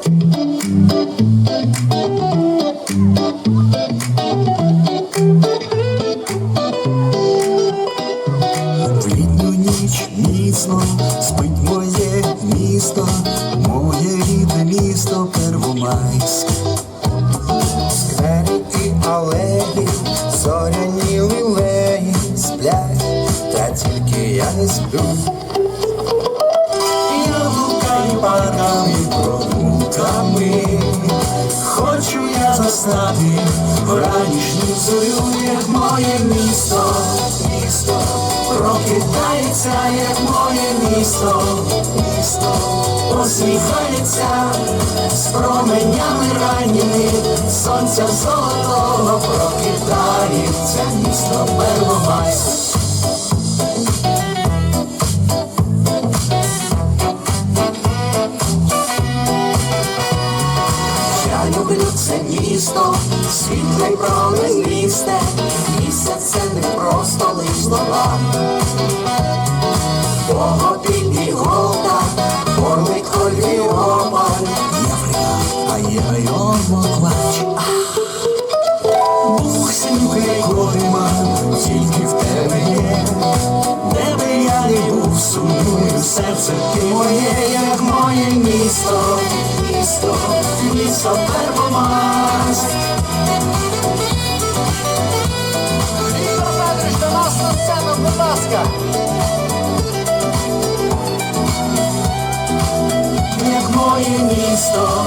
В ніч міцно спить моє місто, моє рідне місто Первомайськ. Алеї, зоряні лілеї сплять, та тільки я не сплю. Я блукаю парками, прогулками, хочу я застати вранішню зорю, як моє місто, місто. Прокидається, як моє місто, місто. Посміхається з променями ранніми, сонця золотого прокидається місто Первомайськ. Це місто, світле промень місте, місяць це не просто лиш слова. Богопільний голка, орлик Оліопаль, Єврика, а є район Моклач. Бог сімки Корима, тільки в тебе є. Де би я не був, сумую серце ти моє, як моє місто, місто Первомайськ. Віктор Федорович, до нас на будь ласка. як моє місто,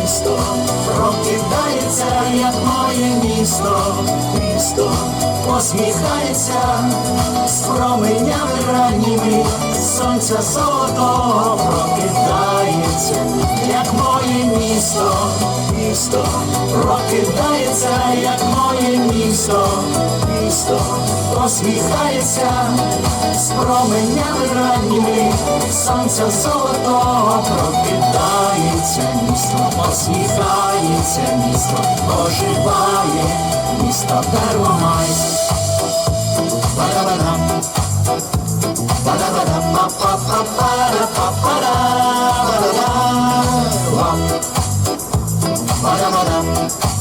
місто прокидається, як моє місто, місто посміхається з променями ранніми, сонця золотого прокидається, місто, місто прокидається, як моє місто, місто посміхається з променями ранніми, сонця золотого прокидається, місто посміхається, місто оживає, місто Первомайськ.